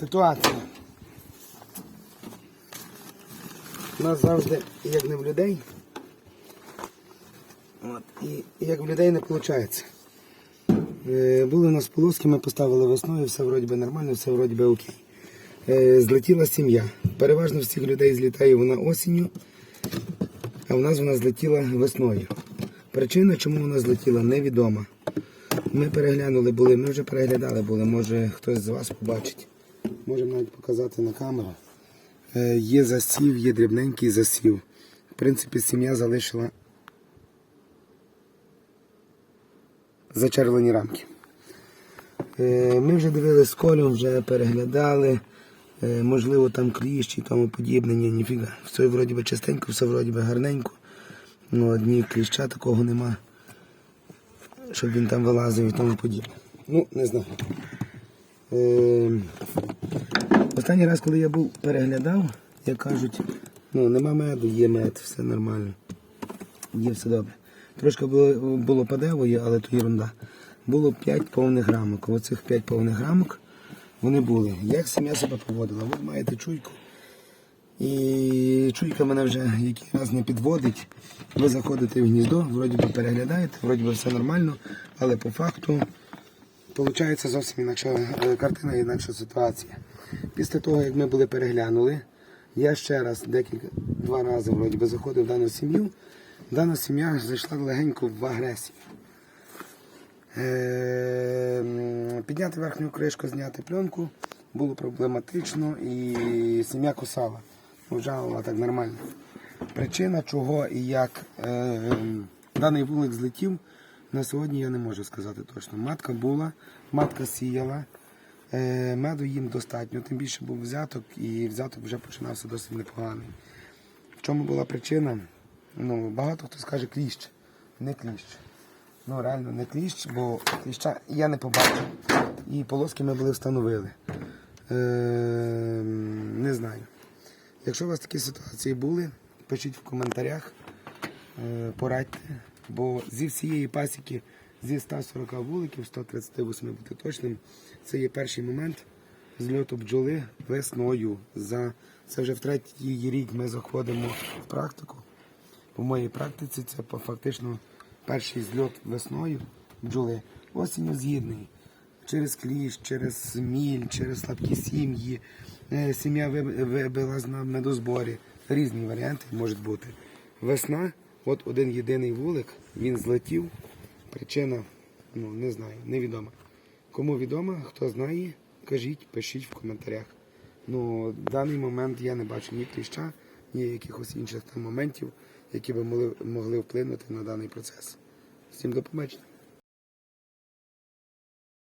Ситуація. У нас завжди, як не в людей, от, і, як в людей не виходить. Е, були у нас полоски, ми поставили весною, все вроді би нормально, все вроді би окей. Е, злетіла сім'я. Переважно всіх людей злітає вона осінню, а в нас вона злетіла весною. Причина, чому вона злетіла, невідома. Ми переглянули були, ми вже переглядали були, може хтось з вас побачить. Можемо навіть показати на камеру. Е, Є засів, є дрібненький засів. В принципі, сім'я залишила зачервлені рамки. Е, Ми вже дивилися з колем, вже переглядали. Е, Можливо, там кліщ і тому подібне. Ні, ніфіга. Все вроді би чистенько, все вроді би гарненько. Ну, одні кліща такого нема, щоб він там вилазив і тому подібне. Ну, не знаю. Е, Останній раз, коли я був переглядав, як кажуть, ну нема меду, є мед, все нормально. Є все добре. Трошки було, було падевої, але то ерунда. Було 5 повних рамок. Оцих 5 повних рамок вони були. Як сім'я себе поводила? Ви маєте чуйку. І чуйка мене вже який раз не підводить. Ви заходите в гніздо, вроді би переглядаєте, вроді би все нормально, але по факту Получається зовсім інакша е, картина, інакша ситуація. Після того, як ми були переглянули, я ще раз декілька два рази вроді би заходив в дану сім'ю. Дана сім'я зайшла легенько в агресію. Е, Підняти верхню кришку, зняти пленку було проблематично і сім'я кусала. Вжалила так нормально. Причина чого і як е, даний вулик злетів, на сьогодні я не можу сказати точно. Матка була, матка сіяла, е, меду їм достатньо, тим більше був взяток, і взяток вже починався досить непоганий. В чому була причина? Ну, багато хто скаже кліщ. Не кліщ. Ну, реально не кліщ, бо кліща я не побачив. І полоски ми були встановили. Е, не знаю. Якщо у вас такі ситуації були, пишіть в коментарях, е, порадьте. Бо зі всієї пасіки, зі 140 вуликів, 138 бути точним, це є перший момент зльоту бджоли весною. За, це вже в третій рік ми заходимо в практику. По моїй практиці це фактично перший зльот весною бджоли. Осінню згідний. Через кліщ, через міль, через слабкі сім'ї. Е, Сім'я вибила на медозборі. Різні варіанти можуть бути. Весна, от один єдиний вулик, він злетів. Причина, ну не знаю, невідома. Кому відомо, хто знає, кажіть, пишіть в коментарях. Ну, в даний момент я не бачу ні кліща, ні якихось інших там моментів, які би могли, могли вплинути на даний процес. Всім до побачення.